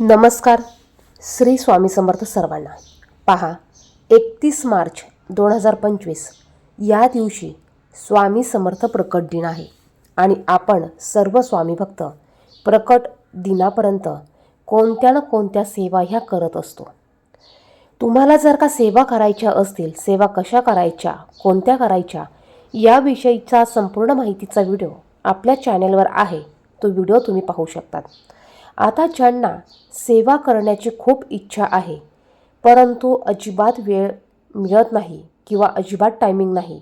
नमस्कार. श्री स्वामी समर्थ सर्वांना. पहा एकतीस मार्च दोन हजार पंचवीस. या दिवशी स्वामी समर्थ प्रकट दिन आहे आणि आपण सर्व स्वामी भक्त प्रकट दिनापर्यंत कोणत्या ना कोणत्या सेवा ह्या करत असतो. तुम्हाला जर का सेवा करायच्या असतील सेवा कशा करायच्या कोणत्या करायच्या याविषयीचा संपूर्ण माहितीचा व्हिडिओ आपल्या चॅनेलवर आहे तो व्हिडिओ तुम्ही पाहू शकतात. आता ज्यांना सेवा करण्याची खूप इच्छा आहे परंतु अजिबात वेळ मिळत नाही किंवा अजिबात टायमिंग नाही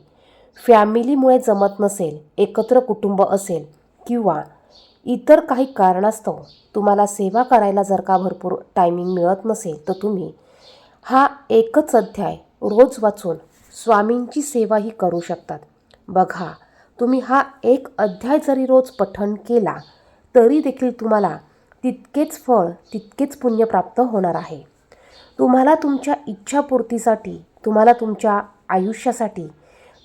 फॅमिलीमुळे जमत नसेल एकत्र कुटुंब असेल किंवा इतर काही कारणास्तव तुम्हाला सेवा करायला जर का भरपूर टायमिंग मिळत नसेल तर तुम्ही हा एकच अध्याय रोज वाचून स्वामींची सेवाही करू शकतात. बघा तुम्ही हा एक अध्याय जरी रोज पठण केला तरी देखील तुम्हाला तितकेच फळ तितकेच पुण्य प्राप्त होणार आहे. तुम्हाला तुमच्या इच्छापूर्तीसाठी तुम्हाला तुमच्या आयुष्यासाठी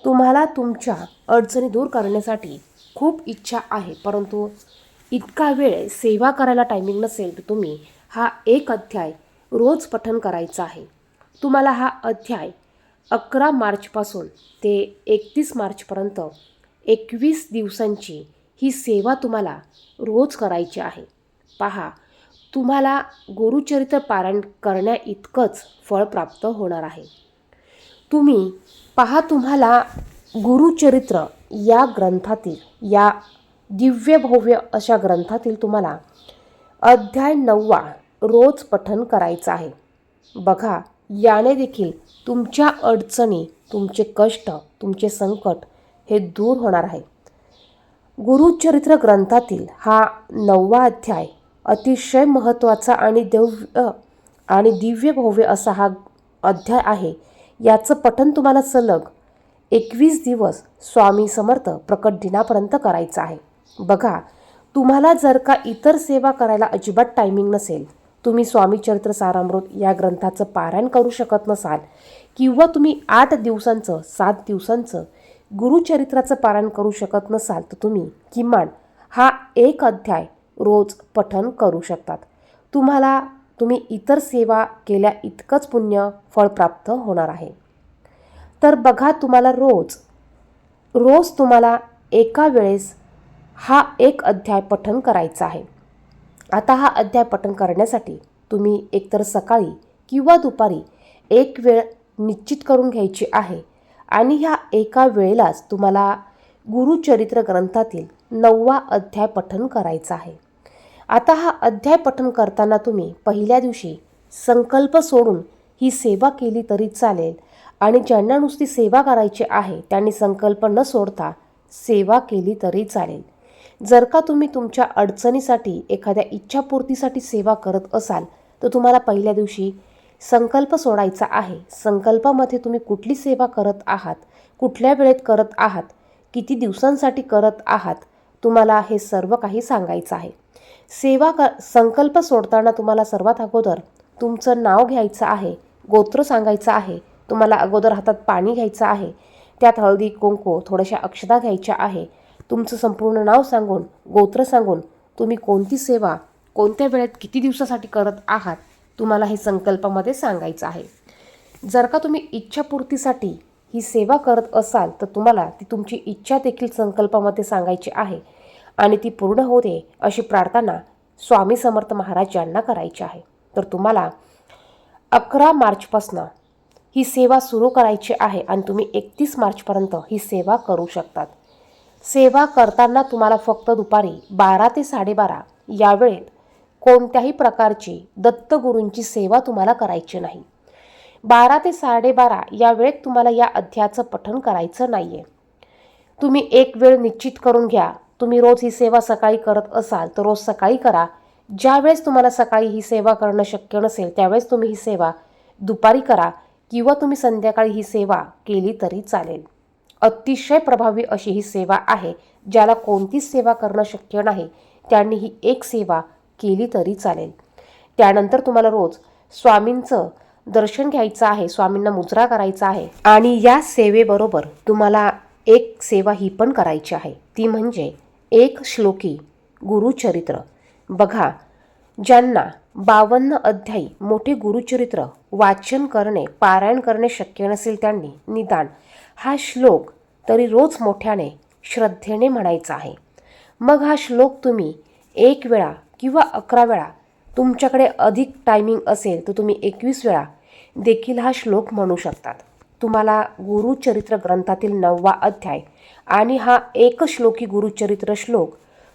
तुम्हाला तुमच्या अडचणी दूर करण्यासाठी खूप इच्छा आहे. परंतु इतका वेळ सेवा करायला टायमिंग नसेल तर तुम्ही हा एक अध्याय रोज पठन करायचा आहे. तुम्हाला हा अध्याय अकरा मार्चपासून ते एकतीस मार्चपर्यंत एकवीस दिवसांची ही सेवा तुम्हाला रोज करायची आहे. पहा तुम्हाला गुरुचरित्र पारायण करण्या इतकंच फळ प्राप्त होणार आहे. तुम्ही पहा तुम्हाला गुरुचरित्र या ग्रंथातील या दिव्य भव्य अशा ग्रंथातील तुम्हाला अध्याय नववा रोज पठन करायचं आहे. बघा याने देखील तुमच्या अडचणी तुमचे कष्ट तुमचे संकट हे दूर होणार आहे. गुरुचरित्र ग्रंथातील हा नववा अध्याय अतिशय महत्त्वाचा आणि दिव्य आणि दिव्य भव्य असा हा अध्याय आहे. याचं पठन तुम्हाला सलग एकवीस दिवस स्वामी समर्थ प्रकट दिनापर्यंत करायचं आहे. बघा तुम्हाला जर का इतर सेवा करायला अजिबात टायमिंग नसेल तुम्ही स्वामी चरित्र सारामृत या ग्रंथाचं पारायण करू शकत नसाल किंवा तुम्ही आठ दिवसांचं सात दिवसांचं गुरुचरित्राचं पारायण करू शकत नसाल तर तुम्ही किमान हा एक अध्याय रोज पठन करू शकतात. तुम्हाला तुम्ही इतर सेवा केल्या इतकंच पुण्य फळ प्राप्त होणार आहे. तर बघा तुम्हाला रोज रोज तुम्हाला एका वेळेस हा एक अध्याय पठन करायचा आहे. आता हा अध्याय पठन करण्यासाठी तुम्ही एकतर सकाळी किंवा दुपारी एक वेळ निश्चित करून घ्यायची आहे आणि ह्या एका वेळेलाच तुम्हाला गुरुचरित्र ग्रंथातील नववा अध्याय पठन करायचा आहे. आता हा अध्याय पठन करताना तुम्ही पहिल्या दिवशी संकल्प सोडून ही सेवा केली तरी चालेल. आणि ज्यांना नुसती सेवा करायची आहे त्यांनी संकल्प न सोडता सेवा केली तरी चालेल. जर का तुम्ही तुमच्या अडचणीसाठी एखाद्या इच्छापूर्तीसाठी सेवा करत असाल तर तुम्हाला पहिल्या दिवशी संकल्प सोडायचा आहे. संकल्पामध्ये तुम्ही कुठली सेवा करत आहात कुठल्या वेळेत करत आहात किती दिवसांसाठी करत आहात तुम्हाला हे सर्व काही सांगायचं आहे. सेवा क संकल्प सोडताना तुम्हाला सर्वात अगोदर तुमचं नाव घ्यायचं आहे गोत्र सांगायचं आहे तुम्हाला अगोदर हातात पाणी घ्यायचं आहे त्यात हळदी कुंकू थोड्याशा अक्षता घ्यायच्या आहे तुमचं संपूर्ण नाव सांगून गोत्र सांगून तुम्ही कोणती सेवा कोणत्या वेळेत किती दिवसासाठी करत आहात तुम्हाला हे संकल्पामध्ये सांगायचं आहे. जर का तुम्ही इच्छापूर्तीसाठी ही सेवा करत असाल तर तुम्हाला ती तुमची इच्छा देखील संकल्पामध्ये सांगायची आहे. आणि ती पूर्ण होते अशी प्रार्थना स्वामी समर्थ महाराज यांना करायची आहे. तर तुम्हाला अकरा मार्चपासनं ही सेवा सुरू करायची आहे आणि तुम्ही एकतीस मार्चपर्यंत ही सेवा करू शकतात. सेवा करताना तुम्हाला फक्त दुपारी बारा ते साडेबारा या वेळेत कोणत्याही प्रकारची दत्तगुरूंची सेवा तुम्हाला करायची नाही. बारा ते साडेबारा या वेळेत तुम्हाला या अध्यायाचं पठण करायचं नाही आहे तुम्ही एक वेळ निश्चित करून घ्या. तुम्ही रोज ही सेवा सकाळी करत असाल तर रोज सकाळी करा. ज्यावेळेस तुम्हाला सकाळी ही सेवा करणं शक्य नसेल त्यावेळेस तुम्ही ही सेवा दुपारी करा किंवा तुम्ही संध्याकाळी ही सेवा केली तरी चालेल. अतिशय प्रभावी अशी ही सेवा आहे ज्याला कोणतीच सेवा करणं शक्य नाही. त्यांनी ही एक सेवा केली तरी चालेल. त्यानंतर तुम्हाला रोज स्वामींचं दर्शन घ्यायचं आहे स्वामींना मुजरा करायचा आहे आणि या सेवेबरोबर तुम्हाला एक सेवा ही पण करायची आहे. ती म्हणजे एक श्लोकी गुरुचरित्र. बघा ज्यांना बावन्न अध्यायी मोठे गुरुचरित्र वाचन करणे पारायण करणे शक्य नसेल त्यांनी निदान. हा श्लोक तरी रोज मोठ्याने श्रद्धेने म्हणायचा आहे. मग हा श्लोक तुम्ही एक वेळा किंवा अकरा वेळा तुमच्याकडे अधिक टायमिंग असेल तर तुम्ही एकवीस वेळा देखील हा श्लोक म्हणू शकतात. तुम्हाला गुरुचरित्र ग्रंथातील नववा अध्याय आणि हा एकश्लोकी गुरुचरित्र श्लोक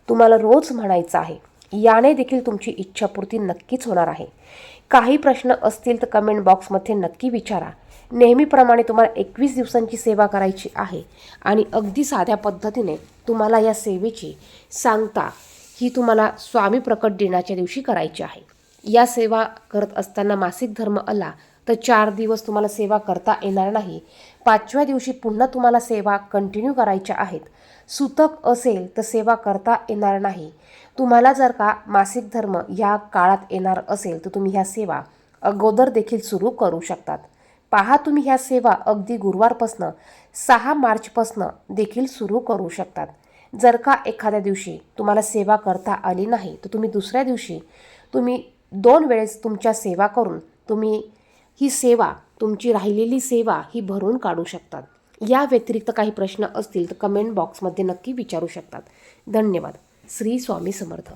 तुम्हाला रोज म्हणायचा आहे. याने देखील तुमची इच्छापूर्ती नक्कीच होणार आहे. काही प्रश्न असतील तर कमेंट बॉक्समध्ये नक्की विचारा. नेहमीप्रमाणे तुम्हाला एकवीस दिवसांची सेवा करायची आहे आणि अगदी साध्या पद्धतीने तुम्हाला या सेवेची सांगता ही तुम्हाला स्वामी प्रकट दिनाच्या दिवशी करायची आहे. या सेवा करत असताना मासिक धर्म आला तर चार दिवस तुम्हाला सेवा करता येणार नाही. पाचव्या दिवशी पुन्हा तुम्हाला सेवा कंटिन्यू करायच्या आहेत. सुतक असेल तर सेवा करता येणार नाही. तुम्हाला जर का मासिक धर्म या काळात येणार असेल तर तुम्ही ह्या सेवा अगोदर देखील सुरू करू शकतात. पहा तुम्ही ह्या सेवा अगदी गुरुवारपासनं सहा मार्चपासनं देखील सुरू करू शकतात. जर का एखाद्या दिवशी तुम्हाला सेवा करता आली नाही तर तुम्ही दुसऱ्या दिवशी तुम्ही दोन वेळेस तुमच्या सेवा करून तुम्ही ही सेवा तुमची राहिलेली सेवा ही भरून काढू शकतात. या व्यतिरिक्त काही प्रश्न असतील तर कमेंट बॉक्समध्ये नक्की विचारू शकतात. धन्यवाद. श्री स्वामी समर्थ.